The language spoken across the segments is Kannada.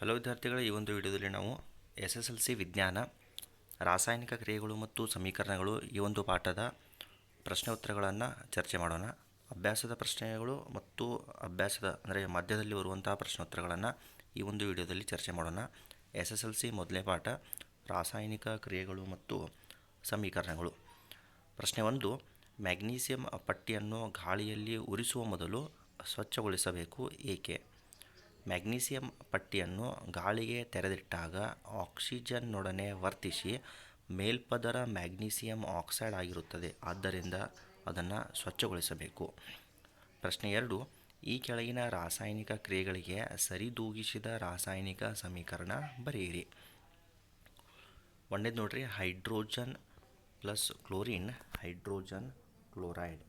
ಹಲೋ ವಿದ್ಯಾರ್ಥಿಗಳ ಈ ಒಂದು ವಿಡಿಯೋದಲ್ಲಿ ನಾವು ಎಸ್ ಎಸ್ ಎಲ್ ಸಿ ವಿಜ್ಞಾನ, ರಾಸಾಯನಿಕ ಕ್ರಿಯೆಗಳು ಮತ್ತು ಸಮೀಕರಣಗಳು ಈ ಒಂದು ಪಾಠದ ಪ್ರಶ್ನೆ ಉತ್ತರಗಳನ್ನು ಚರ್ಚೆ ಮಾಡೋಣ. ಅಭ್ಯಾಸದ ಪ್ರಶ್ನೆಗಳು ಮತ್ತು ಅಭ್ಯಾಸದ ಅಂದರೆ ಮಧ್ಯದಲ್ಲಿ ಬರುವಂತಹ ಪ್ರಶ್ನೆ ಉತ್ತರಗಳನ್ನು ಈ ಒಂದು ವಿಡಿಯೋದಲ್ಲಿ ಚರ್ಚೆ ಮಾಡೋಣ. ಎಸ್ ಎಸ್ ಎಲ್ ಸಿ ಮೊದಲನೇ ಪಾಠ, ರಾಸಾಯನಿಕ ಕ್ರಿಯೆಗಳು ಮತ್ತು ಸಮೀಕರಣಗಳು. ಪ್ರಶ್ನೆ ಒಂದು, ಮ್ಯಾಗ್ನೀಸಿಯಂ ಪಟ್ಟಿಯನ್ನು ಗಾಳಿಯಲ್ಲಿ ಉರಿಸುವ ಮೊದಲು ಸ್ವಚ್ಛಗೊಳಿಸಬೇಕು ಏಕೆ? ಮ್ಯಾಗ್ನೀಸಿಯಂ ಪಟ್ಟಿಯನ್ನು ಗಾಳಿಗೆ ತೆರೆದಿಟ್ಟಾಗ ಆಕ್ಸಿಜನ್ನೊಡನೆ ವರ್ತಿಸಿ ಮೇಲ್ಪದರ ಮ್ಯಾಗ್ನೀಸಿಯಂ ಆಕ್ಸೈಡ್ ಆಗಿರುತ್ತದೆ. ಆದ್ದರಿಂದ ಅದನ್ನು ಸ್ವಚ್ಛಗೊಳಿಸಬೇಕು. ಪ್ರಶ್ನೆ ಎರಡು, ಈ ಕೆಳಗಿನ ರಾಸಾಯನಿಕ ಕ್ರಿಯೆಗಳಿಗೆ ಸರಿದೂಗಿಸಿದ ರಾಸಾಯನಿಕ ಸಮೀಕರಣ ಬರೆಯಿರಿ. ಒಂದೇದು ನೋಡ್ರಿ, hydrogen plus chlorine, hydrogen chloride.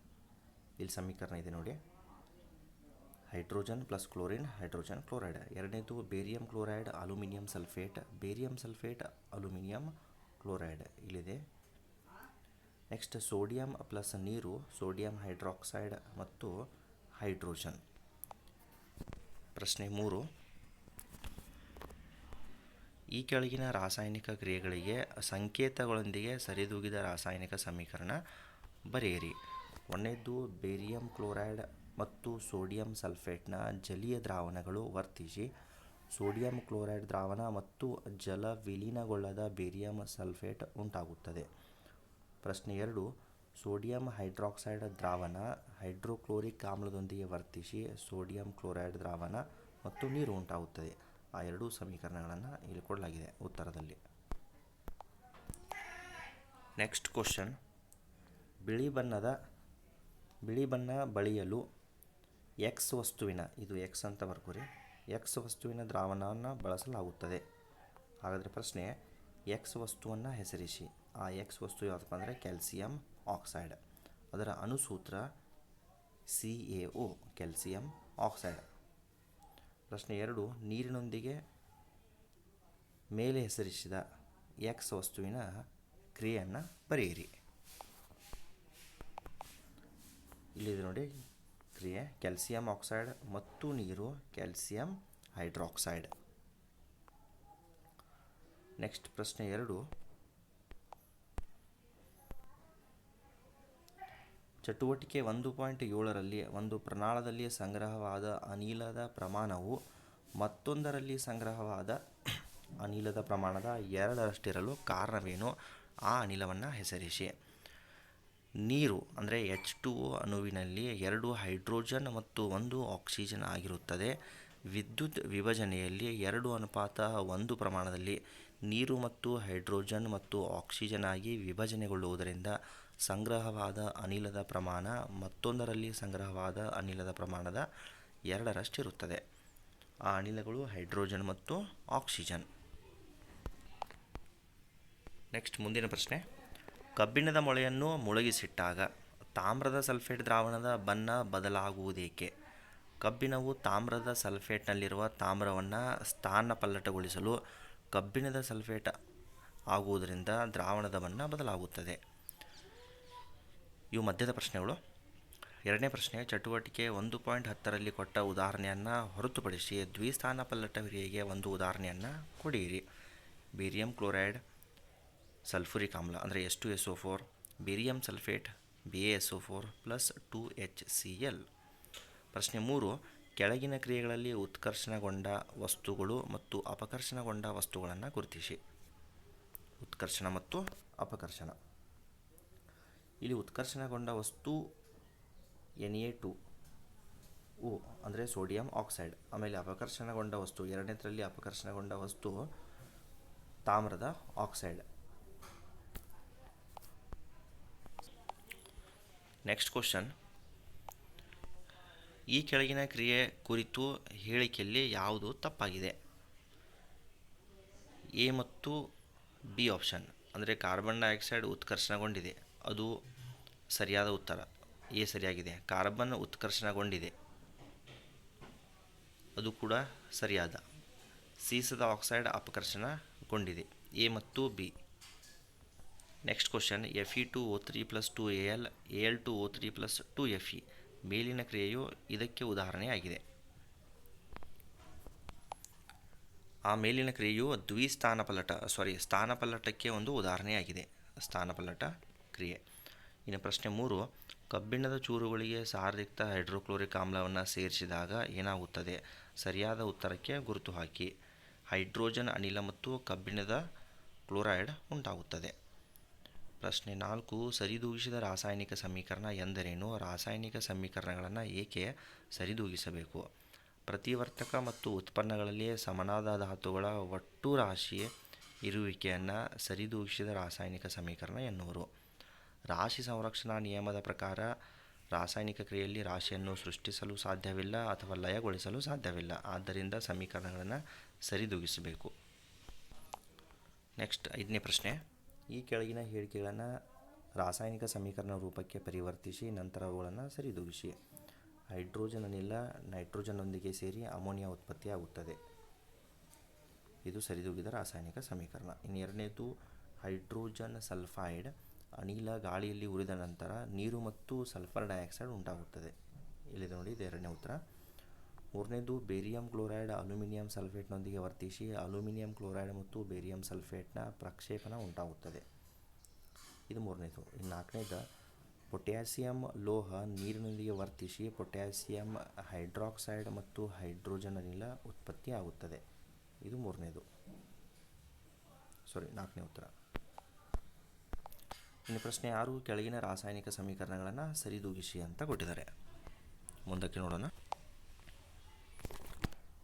ಇಲ್ಲಿ ಸಮೀಕರಣ ಇದೆ ನೋಡಿ. Hydrogen plus chlorine, hydrogen chloride. ಎರಡನೇದು barium chloride, aluminium sulphate. Barium sulphate, aluminium chloride ಇಲ್ಲಿದೆ. ನೆಕ್ಸ್ಟ್ ಸೋಡಿಯಂ ಪ್ಲಸ್ ನೀರು, ಸೋಡಿಯಂ ಹೈಡ್ರಾಕ್ಸೈಡ್ ಮತ್ತು ಹೈಡ್ರೋಜನ್. ಪ್ರಶ್ನೆ ಮೂರು. ಈ ಕೆಳಗಿನ ರಾಸಾಯನಿಕ ಕ್ರಿಯೆಗಳಿಗೆ ಸಂಕೇತಗಳೊಂದಿಗೆ ಸರಿದೂಗಿದ ರಾಸಾಯನಿಕ ಸಮೀಕರಣ ಬರೆಯಿರಿ. ಒಂದನೇದು ಬೇರಿಯಂ ಕ್ಲೋರೈಡ್ ಮತ್ತು ಸೋಡಿಯಂ ಸಲ್ಫೇಟ್ನ ಜಲೀಯ ದ್ರಾವಣಗಳು ವರ್ತಿಸಿ, ಸೋಡಿಯಂ ಕ್ಲೋರೈಡ್ ದ್ರಾವಣ ಮತ್ತು ಜಲ ವಿಲೀನಗೊಳ್ಳದ ಬೇರಿಯಂ ಸಲ್ಫೇಟ್ ಉಂಟಾಗುತ್ತದೆ. ಪ್ರಶ್ನೆ ಎರಡು, ಸೋಡಿಯಂ ಹೈಡ್ರಾಕ್ಸೈಡ್ ದ್ರಾವಣ ಹೈಡ್ರೋಕ್ಲೋರಿಕ್ ಆಮ್ಲದೊಂದಿಗೆ ವರ್ತಿಸಿ ಸೋಡಿಯಂ ಕ್ಲೋರೈಡ್ ದ್ರಾವಣ ಮತ್ತು ನೀರು ಉಂಟಾಗುತ್ತದೆ. ಆ ಎರಡೂ ಸಮೀಕರಣಗಳನ್ನು ಇಲ್ಲಿ ಕೊಡಲಾಗಿದೆ ಉತ್ತರದಲ್ಲಿ. ನೆಕ್ಸ್ಟ್ ಕ್ವಶನ್, ಬಿಳಿ ಬಣ್ಣದ, ಬಿಳಿ ಬಣ್ಣ ಬಳಿಯಲು ಎಕ್ಸ್ ವಸ್ತುವಿನ, ಇದು ಎಕ್ಸ್ ಅಂತ ಬರ್ಕೋರಿ. ಎಕ್ಸ್ ವಸ್ತುವಿನ ದ್ರಾವಣವನ್ನು ಬಳಸಲಾಗುತ್ತದೆ. ಹಾಗಾದರೆ ಪ್ರಶ್ನೆ ಎಕ್ಸ್ ವಸ್ತುವನ್ನು ಹೆಸರಿಸಿ. ಆ ಎಕ್ಸ್ ವಸ್ತು ಯಾವುದಪ್ಪ ಅಂದರೆ ಕ್ಯಾಲ್ಸಿಯಂ ಆಕ್ಸೈಡ್. ಅದರ ಅನುಸೂತ್ರ C A O, calcium oxide. ಪ್ರಶ್ನೆ ಎರಡು, ನೀರಿನೊಂದಿಗೆ ಮೇಲೆ ಹೆಸರಿಸಿದ ಎಕ್ಸ್ ವಸ್ತುವಿನ ಕ್ರಿಯೆಯನ್ನು ಬರೆಯಿರಿ. ಇಲ್ಲಿದೆ ನೋಡಿ ಕ್ರಿಯೆ ಕ್ಯಾಲ್ಸಿಯಂ ಆಕ್ಸೈಡ್ ಮತ್ತು ನೀರು ಕ್ಯಾಲ್ಸಿಯಂ ಹೈಡ್ರಾಕ್ಸೈಡ್. ನೆಕ್ಸ್ಟ್ ಪ್ರಶ್ನೆ ಎರಡು. ಚಟುವಟಿಕೆ ಒಂದು ಪಾಯಿಂಟ್ ಏಳರಲ್ಲಿ ಒಂದು ಪ್ರಣಾಳದಲ್ಲಿ ಸಂಗ್ರಹವಾದ ಅನಿಲದ ಪ್ರಮಾಣವು ಮತ್ತೊಂದರಲ್ಲಿ ಸಂಗ್ರಹವಾದ ಅನಿಲದ ಪ್ರಮಾಣದ ಎರಡರಷ್ಟಿರಲು ಕಾರಣವೇನು? ಆ ಅನಿಲವನ್ನು ಹೆಸರಿಸಿ. ನೀರು, ಅಂದರೆ ಎಚ್ ಟು ಒ ಅಣುವಿನಲ್ಲಿ ಎರಡು ಹೈಡ್ರೋಜನ್ ಮತ್ತು ಒಂದು ಆಕ್ಸಿಜನ್ ಆಗಿರುತ್ತದೆ. ವಿದ್ಯುತ್ ವಿಭಜನೆಯಲ್ಲಿ ಎರಡು ಅನುಪಾತ ಒಂದು ಪ್ರಮಾಣದಲ್ಲಿ ನೀರು ಮತ್ತು ಹೈಡ್ರೋಜನ್ ಮತ್ತು ಆಕ್ಸಿಜನ್ ಆಗಿ ವಿಭಜನೆಗೊಳ್ಳುವುದರಿಂದ ಸಂಗ್ರಹವಾದ ಅನಿಲದ ಪ್ರಮಾಣ ಮತ್ತೊಂದರಲ್ಲಿ ಸಂಗ್ರಹವಾದ ಅನಿಲದ ಪ್ರಮಾಣದ ಎರಡರಷ್ಟಿರುತ್ತದೆ. ಆ ಅನಿಲಗಳು ಹೈಡ್ರೋಜನ್ ಮತ್ತು ಆಕ್ಸಿಜನ್. ನೆಕ್ಸ್ಟ್ ಮುಂದಿನ ಪ್ರಶ್ನೆ. ಕಬ್ಬಿಣದ ಮೊಳೆಯನ್ನು ಮುಳುಗಿಸಿಟ್ಟಾಗ ತಾಮ್ರದ ಸಲ್ಫೇಟ್ ದ್ರಾವಣದ ಬಣ್ಣ ಬದಲಾಗುವುದೇಕೆ? ಕಬ್ಬಿಣವು ತಾಮ್ರದ ಸಲ್ಫೇಟ್ನಲ್ಲಿರುವ ತಾಮ್ರವನ್ನು ಸ್ಥಾನಪಲ್ಲಟಗೊಳಿಸಲು ಕಬ್ಬಿಣದ ಸಲ್ಫೇಟ್ ಆಗುವುದರಿಂದ ದ್ರಾವಣದ ಬಣ್ಣ ಬದಲಾಗುತ್ತದೆ. ಇವು ಮಧ್ಯದ ಪ್ರಶ್ನೆಗಳು. ಎರಡನೇ ಪ್ರಶ್ನೆ, ಚಟುವಟಿಕೆ ಒಂದು ಪಾಯಿಂಟ್ ಹತ್ತರಲ್ಲಿ ಕೊಟ್ಟ ಉದಾಹರಣೆಯನ್ನು ಹೊರತುಪಡಿಸಿ ದ್ವಿಸ್ಥಾನ ಪಲ್ಲಟ ಒಂದು ಉದಾಹರಣೆಯನ್ನು ಕೊಡಿಯಿರಿ. ಬೀರಿಯಂ ಕ್ಲೋರೈಡ್ ಸಲ್ಫುರಿಕ್ ಆಮ್ಲ ಅಂದರೆ S two S O four? Barium sulphate, B S O four plus two H C L. ಪ್ರಶ್ನೆ ಮೂರು, ಕೆಳಗಿನ ಕ್ರಿಯೆಗಳಲ್ಲಿ ಉತ್ಕರ್ಷಣಗೊಂಡ ವಸ್ತುಗಳು ಮತ್ತು ಅಪಕರ್ಷಣಗೊಂಡ ವಸ್ತುಗಳನ್ನು ಗುರುತಿಸಿ. ಉತ್ಕರ್ಷಣ ಮತ್ತು ಅಪಕರ್ಷಣ. ಇಲ್ಲಿ ಉತ್ಕರ್ಷಣಗೊಂಡ ವಸ್ತು ಎನ್ ಎ ಟು. ಓ, ಅಂದರೆ ಸೋಡಿಯಂ ಆಕ್ಸೈಡ್. ಆಮೇಲೆ ಅಪಕರ್ಷಣಗೊಂಡ ವಸ್ತು, ಎರಡನೇದರಲ್ಲಿ ಅಪಕರ್ಷಣಗೊಂಡ ವಸ್ತು ತಾಮ್ರದ ಆಕ್ಸೈಡ್. ನೆಕ್ಸ್ಟ್ ಕ್ವಶನ್ ಈ ಕೆಳಗಿನ ಕ್ರಿಯೆ ಕುರಿತು ಹೇಳಿಕೆಯಲ್ಲಿ ಯಾವುದು ತಪ್ಪಾಗಿದೆ? ಎ ಮತ್ತು ಬಿ ಆಪ್ಷನ್ ಅಂದರೆ ಕಾರ್ಬನ್ ಡೈಆಕ್ಸೈಡ್ ಉತ್ಕರ್ಷಣಗೊಂಡಿದೆ. ಅದು ಸರಿಯಾದ ಉತ್ತರ. ಎ ಸರಿಯಾಗಿದೆ. ಕಾರ್ಬನ್ ಉತ್ಕರ್ಷಣಗೊಂಡಿದೆ. ಅದು ಕೂಡ ಸರಿಯಾದ. ಸೀಸದ ಆಕ್ಸೈಡ್ ಅಪಕರ್ಷಣಗೊಂಡಿದೆ. ಎ ಮತ್ತು B next question F E two O three plus two A L A L two O three plus two F E ಮೇಲಿನ ಕ್ರಿಯೆಯು ಇದಕ್ಕೆ ಉದಾಹರಣೆಯಾಗಿದೆ. ಆ ಮೇಲಿನ ಕ್ರಿಯೆಯು ದ್ವಿಸ್ಥಾನಪಲ್ಲಟ ಸಾರಿ ಸ್ಥಾನಪಲ್ಲಟಕ್ಕೆ ಒಂದು ಉದಾಹರಣೆಯಾಗಿದೆ. ಸ್ಥಾನಪಲ್ಲಟ ಕ್ರಿಯೆ. ಇನ್ನು ಪ್ರಶ್ನೆ ಮೂರು, ಕಬ್ಬಿಣದ ಚೂರುಗಳಿಗೆ ಸಾರಯುಕ್ತ ಹೈಡ್ರೋಕ್ಲೋರಿಕ್ ಆಮ್ಲವನ್ನು ಸೇರಿಸಿದಾಗ ಏನಾಗುತ್ತದೆ? ಸರಿಯಾದ ಉತ್ತರಕ್ಕೆ ಗುರುತು ಹಾಕಿ. ಹೈಡ್ರೋಜನ್ ಅನಿಲ ಮತ್ತು ಕಬ್ಬಿಣದ ಕ್ಲೋರೈಡ್ ಉಂಟಾಗುತ್ತದೆ. ಪ್ರಶ್ನೆ ನಾಲ್ಕು, ಸರಿದೂಗಿಸಿದ ರಾಸಾಯನಿಕ ಸಮೀಕರಣ ಎಂದರೇನು? ರಾಸಾಯನಿಕ ಸಮೀಕರಣಗಳನ್ನು ಏಕೆ ಸರಿದೂಗಿಸಬೇಕು? ಪ್ರತಿವರ್ತಕ ಮತ್ತು ಉತ್ಪನ್ನಗಳಲ್ಲಿ ಸಮನಾದ ಧಾತುಗಳ ಒಟ್ಟು ರಾಶಿ ಇರುವಿಕೆಯನ್ನು ಸರಿದೂಗಿಸಿದ ರಾಸಾಯನಿಕ ಸಮೀಕರಣ ಎನ್ನುವರು. ರಾಶಿ ಸಂರಕ್ಷಣಾ ನಿಯಮದ ಪ್ರಕಾರ ರಾಸಾಯನಿಕ ಕ್ರಿಯೆಯಲ್ಲಿ ರಾಶಿಯನ್ನು ಸೃಷ್ಟಿಸಲು ಸಾಧ್ಯವಿಲ್ಲ ಅಥವಾ ಲಯಗೊಳಿಸಲು ಸಾಧ್ಯವಿಲ್ಲ. ಆದ್ದರಿಂದ ಸಮೀಕರಣಗಳನ್ನು ಸರಿದೂಗಿಸಬೇಕು. ನೆಕ್ಸ್ಟ್ ಐದನೇ ಪ್ರಶ್ನೆ. ಈ ಕೆಳಗಿನ ಹೇಳಿಕೆಗಳನ್ನು ರಾಸಾಯನಿಕ ಸಮೀಕರಣ ರೂಪಕ್ಕೆ ಪರಿವರ್ತಿಸಿ, ನಂತರ ಅವುಗಳನ್ನು ಸರಿದೂಗಿಸಿ. ಹೈಡ್ರೋಜನ್ ಅನಿಲ ನೈಟ್ರೋಜನ್ನೊಂದಿಗೆ ಸೇರಿ ಅಮೋನಿಯಾ ಉತ್ಪತ್ತಿಯಾಗುತ್ತದೆ. ಇದು ಸರಿದೂಗಿದ ರಾಸಾಯನಿಕ ಸಮೀಕರಣ. ಇನ್ನು ಎರಡನೇದು ಹೈಡ್ರೋಜನ್ ಸಲ್ಫೈಡ್ ಅನಿಲ ಗಾಳಿಯಲ್ಲಿ ಉರಿದ ನಂತರ ನೀರು ಮತ್ತು ಸಲ್ಫರ್ ಡೈಆಕ್ಸೈಡ್ ಉಂಟಾಗುತ್ತದೆ. ಇಲ್ಲಿ ನೋಡಿ, ಇದು ಎರಡನೇ ಉತ್ತರ. ಮೂರನೇದು ಬೇರಿಯಂ ಕ್ಲೋರೈಡ್ ಅಲ್ಯೂಮಿನಿಯಂ ಸಲ್ಫೇಟ್ನೊಂದಿಗೆ ವರ್ತಿಸಿ ಅಲ್ಯೂಮಿನಿಯಂ ಕ್ಲೋರೈಡ್ ಮತ್ತು ಬೇರಿಯಂ ಸಲ್ಫೇಟ್ನ ಪ್ರಕ್ಷೇಪಣ ಉಂಟಾಗುತ್ತದೆ. ಇದು ಮೂರನೇದು. ಇನ್ನು ನಾಲ್ಕನೇದು, ಪೊಟ್ಯಾಸಿಯಂ ಲೋಹ ನೀರಿನೊಂದಿಗೆ ವರ್ತಿಸಿ ಪೊಟ್ಯಾಸಿಯಂ ಹೈಡ್ರಾಕ್ಸೈಡ್ ಮತ್ತು ಹೈಡ್ರೋಜನ್ ಅನಿಲ ಉತ್ಪತ್ತಿಯಾಗುತ್ತದೆ. ಇದು ಮೂರನೇದು. ಸಾರಿ, ನಾಲ್ಕನೇ ಉತ್ತರ. ಇನ್ನು ಪ್ರಶ್ನೆ ಯಾರು ಕೆಳಗಿನ ರಾಸಾಯನಿಕ ಸಮೀಕರಣಗಳನ್ನು ಸರಿದೂಗಿಸಿ ಅಂತ ಕೊಟ್ಟಿದ್ದಾರೆ. ಮುಂದಕ್ಕೆ ನೋಡೋಣ.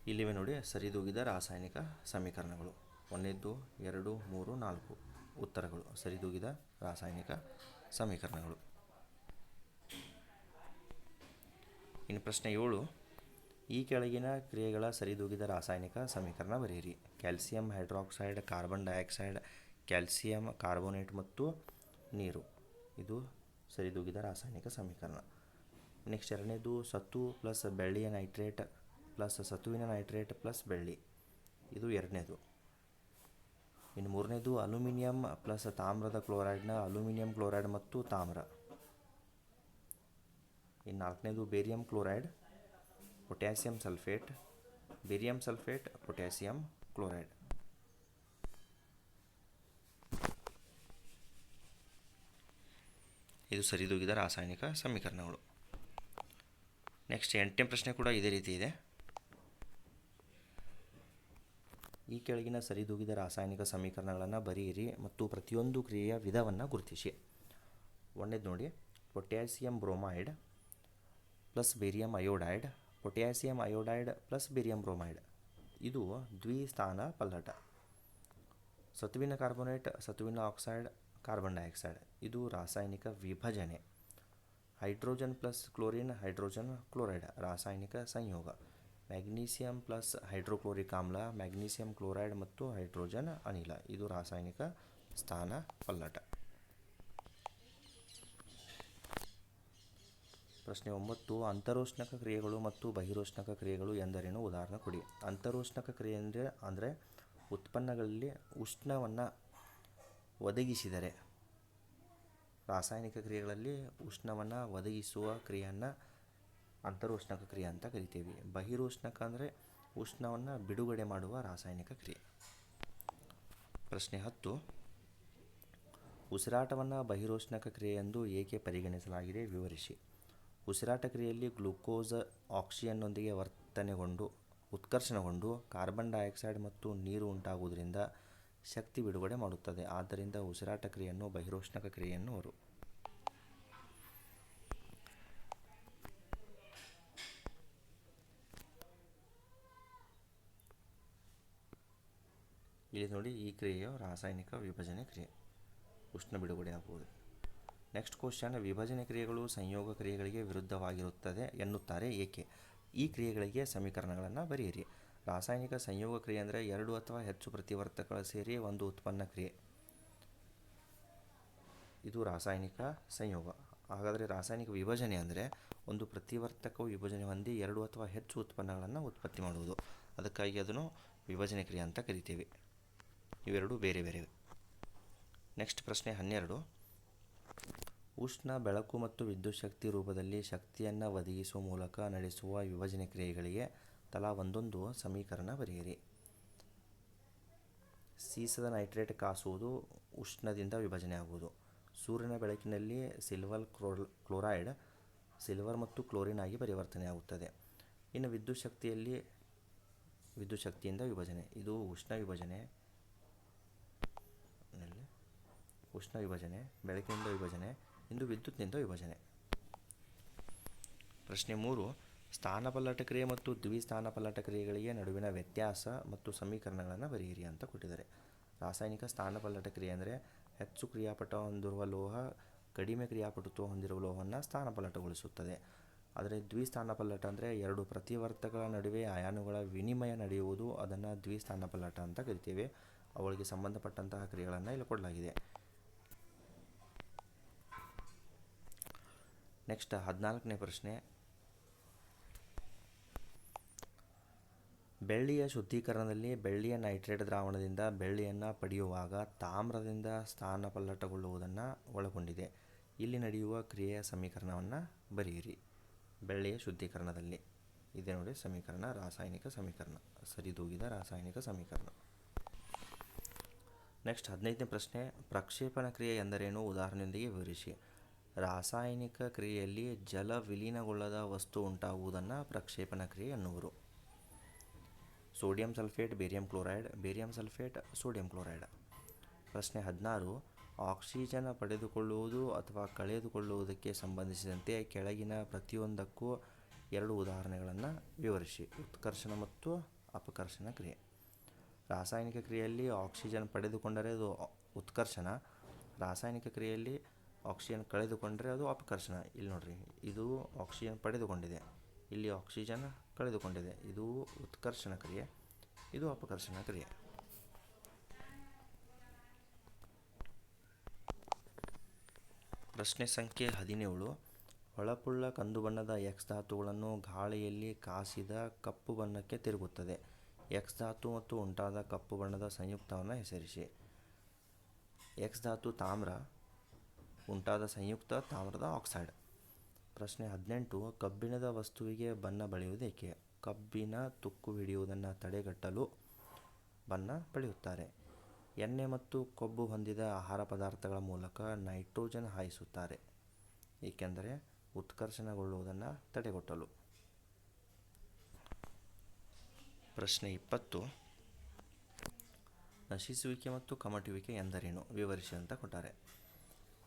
ಇಲ್ಲಿವೆ ನೋಡಿ, ಸರಿದೂಗಿದ ರಾಸಾಯನಿಕ ಸಮೀಕರಣಗಳು. ಒಂದನೇದ್ದು ಎರಡು, ಮೂರು, ನಾಲ್ಕು ಉತ್ತರಗಳು. ಸರಿದೂಗಿದ ರಾಸಾಯನಿಕ ಸಮೀಕರಣಗಳು. ಇನ್ನು ಪ್ರಶ್ನೆ ಏಳು. ಈ ಕೆಳಗಿನ ಕ್ರಿಯೆಗಳ ಸರಿದೂಗಿದ ರಾಸಾಯನಿಕ ಸಮೀಕರಣ ಬರೆಯಿರಿ. Calcium hydroxide, carbon dioxide, calcium carbonate ಮತ್ತು ನೀರು. ಇದು ಸರಿದೂಗಿದ ರಾಸಾಯನಿಕ ಸಮೀಕರಣ. ನೆಕ್ಸ್ಟ್ ಎರಡನೇದು, ಸತ್ತು ಪ್ಲಸ್ ಬೆಳ್ಳಿಯ ನೈಟ್ರೇಟ್ ಪ್ಲಸ್ ಸತುವಿನ ನೈಟ್ರೇಟ್ ಪ್ಲಸ್ ಬೆಳ್ಳಿ. ಇದು ಎರಡನೇದು. ಇನ್ನು ಮೂರನೇದು ಅಲ್ಯೂಮಿನಿಯಂ ಪ್ಲಸ್ ತಾಮ್ರದ ಕ್ಲೋರೈಡ್ನ ಅಲ್ಯೂಮಿನಿಯಂ ಕ್ಲೋರೈಡ್ ಮತ್ತು ತಾಮ್ರ. ಇನ್ನು ನಾಲ್ಕನೇದು barium chloride, potassium sulphate, barium sulphate, potassium chloride. ಇದು ಸರಿದೂಗಿದ ರಾಸಾಯನಿಕ ಸಮೀಕರಣಗಳು. ನೆಕ್ಸ್ಟ್ ಎಂಟನೇ ಪ್ರಶ್ನೆ ಕೂಡ ಇದೇ ರೀತಿ ಇದೆ. ಈ ಕೆಳಗಿನ ಸರಿದೂಗಿದ ರಾಸಾಯನಿಕ ಸಮೀಕರಣಗಳನ್ನು ಬರೆಯಿರಿ ಮತ್ತು ಪ್ರತಿಯೊಂದು ಕ್ರಿಯೆಯ ವಿಧವನ್ನು ಗುರುತಿಸಿ. ಒಂದೇದು ನೋಡಿ. Potassium bromide plus barium iodide, potassium iodide plus barium bromide. ಇದು ದ್ವಿಸ್ಥಾನ ಪಲ್ಲಟ. ಸತುವಿನ ಕಾರ್ಬೋನೇಟ್, ಸತುವಿನ ಆಕ್ಸೈಡ್, ಕಾರ್ಬನ್ ಡೈಆಕ್ಸೈಡ್. ಇದು ರಾಸಾಯನಿಕ ವಿಭಜನೆ. Hydrogen plus chlorine, hydrogen chloride, ರಾಸಾಯನಿಕ ಸಂಯೋಗ. ಮ್ಯಾಗ್ನೀಸಿಯಂ ಪ್ಲಸ್ ಹೈಡ್ರೋಕ್ಲೋರಿಕ್ ಆಮ್ಲ, ಮ್ಯಾಗ್ನೀಸಿಯಂ ಕ್ಲೋರೈಡ್ ಮತ್ತು ಹೈಡ್ರೋಜನ್ ಅನಿಲ. ಇದು ರಾಸಾಯನಿಕ ಸ್ಥಾನ ಪಲ್ಲಟ. ಪ್ರಶ್ನೆ ಒಂಬತ್ತು, ಅಂತರೋಷ್ಣಕ ಕ್ರಿಯೆಗಳು ಮತ್ತು ಬಹಿರೋಷ್ಣಕ ಕ್ರಿಯೆಗಳು ಎಂದರೇನು? ಉದಾಹರಣೆ ಕೊಡಿ. ಅಂತರೋಷ್ಣಕ ಕ್ರಿಯೆ ಅಂದರೆ ಅಂದರೆ ಉತ್ಪನ್ನಗಳಲ್ಲಿ ಉಷ್ಣವನ್ನು ಒದಗಿಸಿದರೆ, ರಾಸಾಯನಿಕ ಕ್ರಿಯೆಗಳಲ್ಲಿ ಉಷ್ಣವನ್ನು ಒದಗಿಸುವ ಕ್ರಿಯೆಯನ್ನು ಅಂತರೋಷ್ಣಕ ಕ್ರಿಯೆ ಅಂತ ಕರಿತೀವಿ. ಬಹಿರೋಷ್ಣಕ ಅಂದರೆ ಉಷ್ಣವನ್ನು ಬಿಡುಗಡೆ ಮಾಡುವ ರಾಸಾಯನಿಕ ಕ್ರಿಯೆ. ಪ್ರಶ್ನೆ ಹತ್ತು. ಉಸಿರಾಟವನ್ನು ಬಹಿರೋಷ್ಣಕ ಕ್ರಿಯೆ ಎಂದು ಏಕೆ ಪರಿಗಣಿಸಲಾಗಿದೆ? ವಿವರಿಸಿ. ಉಸಿರಾಟ ಕ್ರಿಯೆಯಲ್ಲಿ ಗ್ಲುಕೋಸ್ ಆಕ್ಸಿಜನ್ನೊಂದಿಗೆ ವರ್ತನೆಗೊಂಡು, ಉತ್ಕರ್ಷಣಗೊಂಡು, ಕಾರ್ಬನ್ ಡೈಆಕ್ಸೈಡ್ ಮತ್ತು ನೀರು ಉಂಟಾಗುವುದರಿಂದ ಶಕ್ತಿ ಬಿಡುಗಡೆ ಮಾಡುತ್ತದೆ. ಆದ್ದರಿಂದ ಉಸಿರಾಟ ಕ್ರಿಯೆಯನ್ನು ಬಹಿರೋಷ್ಣಕ ಕ್ರಿಯೆಯನ್ನು ಎನ್ನುವರು ಇಲ್ಲಿ ನೋಡಿ ಈ ಕ್ರಿಯೆಯು ರಾಸಾಯನಿಕ ವಿಭಜನೆ ಕ್ರಿಯೆ. ಉಷ್ಣ ಬಿಡುಗಡೆ ಆಗುವುದು. ನೆಕ್ಸ್ಟ್ ಕ್ವಶನ್ ವಿಭಜನೆ ಕ್ರಿಯೆಗಳು ಸಂಯೋಗ ಕ್ರಿಯೆಗಳಿಗೆ ವಿರುದ್ಧವಾಗಿರುತ್ತದೆ ಎನ್ನುತ್ತಾರೆ ಏಕೆ? ಈ ಕ್ರಿಯೆಗಳಿಗೆ ಸಮೀಕರಣಗಳನ್ನು ಬರೆಯಿರಿ. ರಾಸಾಯನಿಕ ಸಂಯೋಗ ಕ್ರಿಯೆ ಅಂದರೆ ಎರಡು ಅಥವಾ ಹೆಚ್ಚು ಪ್ರತಿವರ್ತಕಗಳು ಸೇರಿ ಒಂದು ಉತ್ಪನ್ನ ಕ್ರಿಯೆ. ಇದು ರಾಸಾಯನಿಕ ಸಂಯೋಗ. ಹಾಗಾದರೆ ರಾಸಾಯನಿಕ ವಿಭಜನೆ ಅಂದರೆ ಒಂದು ಪ್ರತಿವರ್ತಕವು ವಿಭಜನೆ ಹೊಂದಿ ಎರಡು ಅಥವಾ ಹೆಚ್ಚು ಉತ್ಪನ್ನಗಳನ್ನು ಉತ್ಪತ್ತಿ ಮಾಡುವುದು. ಅದಕ್ಕಾಗಿ ಅದನ್ನು ವಿಭಜನೆ ಕ್ರಿಯೆ ಅಂತ ಕರಿತೀವಿ. ಇವೆರಡು ಬೇರೆ ಬೇರೆ. ನೆಕ್ಸ್ಟ್ ಪ್ರಶ್ನೆ ಹನ್ನೆರಡು. ಉಷ್ಣ, ಬೆಳಕು ಮತ್ತು ವಿದ್ಯುತ್ ಶಕ್ತಿ ರೂಪದಲ್ಲಿ ಶಕ್ತಿಯನ್ನು ಒದಗಿಸುವ ಮೂಲಕ ನಡೆಸುವ ವಿಭಜನೆ ಕ್ರಿಯೆಗಳಿಗೆ ತಲಾ ಒಂದೊಂದು ಸಮೀಕರಣ ಬರೆಯಿರಿ. ಸೀಸದ ನೈಟ್ರೇಟ್ ಕಾಸುವುದು ಉಷ್ಣದಿಂದ ವಿಭಜನೆ ಆಗುವುದು. ಸೂರ್ಯನ ಬೆಳಕಿನಲ್ಲಿ ಸಿಲ್ವರ್ ಕ್ಲೋರ್, ಕ್ಲೋರೈಡ್, ಸಿಲ್ವರ್ ಮತ್ತು ಕ್ಲೋರಿನ್ ಆಗಿ ಪರಿವರ್ತನೆಯಾಗುತ್ತದೆ ಇನ್ನು ವಿದ್ಯುತ್ ಶಕ್ತಿಯಲ್ಲಿ ವಿದ್ಯುತ್ ಶಕ್ತಿಯಿಂದ ವಿಭಜನೆ. ಇದು ಉಷ್ಣ ವಿಭಜನೆ. ಉಷ್ಣ ವಿಭಜನೆ, ಬೆಳಕಿನಿಂದ ವಿಭಜನೆ, ಇಂದು ವಿದ್ಯುತ್ನಿಂದ ವಿಭಜನೆ. ಪ್ರಶ್ನೆ ಮೂರು ಸ್ಥಾನಪಲ್ಲಟ ಕ್ರಿಯೆ ಮತ್ತು ದ್ವಿಸ್ಥಾನಪಲ್ಲಟ ಕ್ರಿಯೆಗಳಿಗೆ ನಡುವಿನ ವ್ಯತ್ಯಾಸ ಮತ್ತು ಸಮೀಕರಣಗಳನ್ನು ಬರೆಯಿರಿ ಅಂತ ಕೊಟ್ಟಿದ್ದಾರೆ. ರಾಸಾಯನಿಕ ಸ್ಥಾನಪಲ್ಲಟ ಕ್ರಿಯೆ ಅಂದರೆ ಹೆಚ್ಚು ಕ್ರಿಯಾಪಟ ಹೊಂದಿರುವ ಲೋಹ, ಕಡಿಮೆ ಕ್ರಿಯಾಪಟುತ್ವ ಹೊಂದಿರುವ ಲೋಹವನ್ನು ಸ್ಥಾನಪಲ್ಲಟಗೊಳಿಸುತ್ತದೆ ಆದರೆ ದ್ವಿಸ್ಥಾನಪಲ್ಲಟ ಅಂದರೆ ಎರಡು ಪ್ರತಿವರ್ತಕಗಳ ನಡುವೆ ಅಯಾನುಗಳ ವಿನಿಮಯ ನಡೆಯುವುದು, ಅದನ್ನು ದ್ವಿಸ್ಥಾನಪಲ್ಲಟ ಅಂತ ಕರಿತೇವೆ. ಅವುಗಳಿಗೆ ಸಂಬಂಧಪಟ್ಟಂತಹ ಕ್ರಿಯೆಗಳನ್ನು ಇಲ್ಲಿ ಕೊಡಲಾಗಿದೆ. ನೆಕ್ಸ್ಟ್ ಹದಿನಾಲ್ಕನೇ ಪ್ರಶ್ನೆ. ಬೆಳ್ಳಿಯ ಶುದ್ಧೀಕರಣದಲ್ಲಿ ಬೆಳ್ಳಿಯ ನೈಟ್ರೇಟ್ ದ್ರಾವಣದಿಂದ ಬೆಳ್ಳಿಯನ್ನು ಪಡೆಯುವಾಗ ತಾಮ್ರದಿಂದ ಸ್ಥಾನಪಲ್ಲಟಗೊಳ್ಳುವುದನ್ನು ಒಳಗೊಂಡಿದೆ. ಇಲ್ಲಿ ನಡೆಯುವ ಕ್ರಿಯೆಯ ಸಮೀಕರಣವನ್ನು ಬರೆಯಿರಿ. ಬೆಳ್ಳಿಯ ಶುದ್ಧೀಕರಣದಲ್ಲಿ. ಇದೆ ನೋಡಿ ಸಮೀಕರಣ, ರಾಸಾಯನಿಕ ಸಮೀಕರಣ. ಸರಿದೂಗಿದ ರಾಸಾಯನಿಕ ಸಮೀಕರಣ. ನೆಕ್ಸ್ಟ್ ಹದಿನೈದನೇ ಪ್ರಶ್ನೆ ಪ್ರಕ್ಷೇಪಣ ಕ್ರಿಯೆ ಎಂದರೇನು? ಉದಾಹರಣೆಯೊಂದಿಗೆ ವಿವರಿಸಿ. ರಾಸಾಯನಿಕ ಕ್ರಿಯೆಯಲ್ಲಿ ಜಲ ವಿಲೀನಗೊಳ್ಳದ ವಸ್ತು ಉಂಟಾಗುವುದನ್ನು ಪ್ರಕ್ಷೇಪಣ ಕ್ರಿಯೆ ಎನ್ನುವರು. Sodium sulphate, barium chloride, barium sulphate, sodium chloride. ಪ್ರಶ್ನೆ ಹದಿನಾರು, ಆಕ್ಸಿಜನ್ ಪಡೆದುಕೊಳ್ಳುವುದು ಅಥವಾ ಕಳೆದುಕೊಳ್ಳುವುದಕ್ಕೆ ಸಂಬಂಧಿಸಿದಂತೆ ಕೆಳಗಿನ ಪ್ರತಿಯೊಂದಕ್ಕೂ ಎರಡು ಉದಾಹರಣೆಗಳನ್ನು ವಿವರಿಸಿ. ಉತ್ಕರ್ಷಣ ಮತ್ತು ಅಪಕರ್ಷಣ ಕ್ರಿಯೆ. ರಾಸಾಯನಿಕ ಕ್ರಿಯೆಯಲ್ಲಿ ಆಕ್ಸಿಜನ್ ಪಡೆದುಕೊಂಡರೆ ಅದು ಉತ್ಕರ್ಷಣ. ರಾಸಾಯನಿಕ ಕ್ರಿಯೆಯಲ್ಲಿ ಆಕ್ಸಿಜನ್ ಕಳೆದುಕೊಂಡರೆ ಅದು ಅಪಕರ್ಷಣ. ಇಲ್ಲಿ ನೋಡ್ರಿ, ಇದು ಆಕ್ಸಿಜನ್ ಪಡೆದುಕೊಂಡಿದೆ. ಇಲ್ಲಿ ಆಕ್ಸಿಜನ್ ಕಳೆದುಕೊಂಡಿದೆ. ಇದು ಉತ್ಕರ್ಷಣ ಕ್ರಿಯೆ. ಇದು ಅಪಕರ್ಷಣ ಕ್ರಿಯೆ. ಪ್ರಶ್ನೆ ಸಂಖ್ಯೆ ಹದಿನೇಳು. ಹೊಳಪುಳ್ಳ ಕಂದು ಬಣ್ಣದ ಎಕ್ಸ್ ಧಾತುಗಳನ್ನು ಗಾಳಿಯಲ್ಲಿ ಕಾಸಿದ ಕಪ್ಪು ಬಣ್ಣಕ್ಕೆ ತಿರುಗುತ್ತದೆ. ಎಕ್ಸ್ ಧಾತು ಮತ್ತು ಉಂಟಾದ ಕಪ್ಪು ಬಣ್ಣದ ಸಂಯುಕ್ತವನ್ನು ಹೆಸರಿಸಿ. ಎಕ್ಸ್ ಧಾತು ತಾಮ್ರ ಉಂಟಾದ ಸಂಯುಕ್ತ ತಾಮ್ರದ ಆಕ್ಸೈಡ್. ಪ್ರಶ್ನೆ ಹದಿನೆಂಟು, ಕಬ್ಬಿಣದ ವಸ್ತುವಿಗೆ ಬಣ್ಣ ಬಳಿಯುವುದೇಕೆ? ಕಬ್ಬಿನ ತುಕ್ಕು ಹಿಡಿಯುವುದನ್ನು ತಡೆಗಟ್ಟಲು ಬಣ್ಣ ಬಳಿಯುತ್ತಾರೆ. ಎಣ್ಣೆ ಮತ್ತು ಕೊಬ್ಬು ಹೊಂದಿದ ಆಹಾರ ಪದಾರ್ಥಗಳ ಮೂಲಕ ನೈಟ್ರೋಜನ್ ಹಾಯಿಸುತ್ತಾರೆ, ಏಕೆಂದರೆ ಉತ್ಕರ್ಷಣಗೊಳ್ಳುವುದನ್ನು ತಡೆಗಟ್ಟಲು. ಪ್ರಶ್ನೆ ಇಪ್ಪತ್ತು, ನಶಿಸುವಿಕೆ ಮತ್ತು ಕಮಟುವಿಕೆ ಎಂದರೇನು? ವಿವರಿಸಿ ಅಂತ ಕೊಟ್ಟಾರೆ.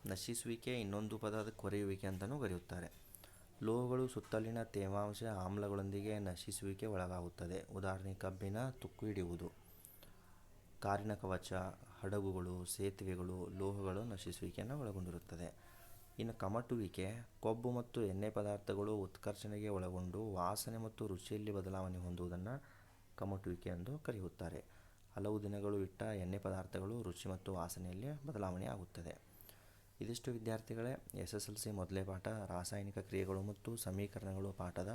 ನಶಿಸುವಿಕೆ ಇನ್ನೊಂದು ಪದ ಕೊರೆಯುವಿಕೆ ಅಂತಲೂ ಕರೆಯುತ್ತಾರೆ ಲೋಹಗಳು ಸುತ್ತಲಿನ ತೇವಾಂಶ ಆಮ್ಲಗಳೊಂದಿಗೆ ನಶಿಸುವಿಕೆ ಒಳಗಾಗುತ್ತದೆ. ಉದಾಹರಣೆ, ಕಬ್ಬಿನ ತುಕ್ಕು ಹಿಡಿಯುವುದು. ಕಾರಿನ ಕವಚ, ಹಡಗುಗಳು, ಸೇತುವೆಗಳು, ಲೋಹಗಳು ನಶಿಸುವಿಕೆಯನ್ನು ಒಳಗೊಂಡಿರುತ್ತದೆ. ಇನ್ನು ಕಮಟುವಿಕೆ, ಕೊಬ್ಬು ಮತ್ತು ಎಣ್ಣೆ ಪದಾರ್ಥಗಳು ಉತ್ಕರ್ಷಣೆಗೆ ಒಳಗೊಂಡು ವಾಸನೆ ಮತ್ತು ರುಚಿಯಲ್ಲಿ ಬದಲಾವಣೆ ಹೊಂದುವುದನ್ನು ಕಮಟುವಿಕೆ ಎಂದು ಕರೆಯುತ್ತಾರೆ. ಹಲವು ದಿನಗಳು ಇಟ್ಟ ಎಣ್ಣೆ ಪದಾರ್ಥಗಳು ರುಚಿ ಮತ್ತು ವಾಸನೆಯಲ್ಲಿ ಬದಲಾವಣೆ ಆಗುತ್ತದೆ ಇದಿಷ್ಟು ವಿದ್ಯಾರ್ಥಿಗಳೇ ಎಸ್ ಎಸ್ ಎಲ್ ಸಿ ಮೊದಲೇ ಪಾಠ, ರಾಸಾಯನಿಕ ಕ್ರಿಯೆಗಳು ಮತ್ತು ಸಮೀಕರಣಗಳು ಪಾಠದ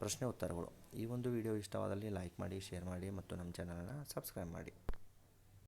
ಪ್ರಶ್ನೆ ಉತ್ತರಗಳು. ಈ ಒಂದು ವಿಡಿಯೋ ಇಷ್ಟವಾದಲ್ಲಿ ಲೈಕ್ ಮಾಡಿ, ಶೇರ್ ಮಾಡಿ ಮತ್ತು ನಮ್ಮ ಚಾನಲನ್ನು ಸಬ್ಸ್ಕ್ರೈಬ್ ಮಾಡಿ.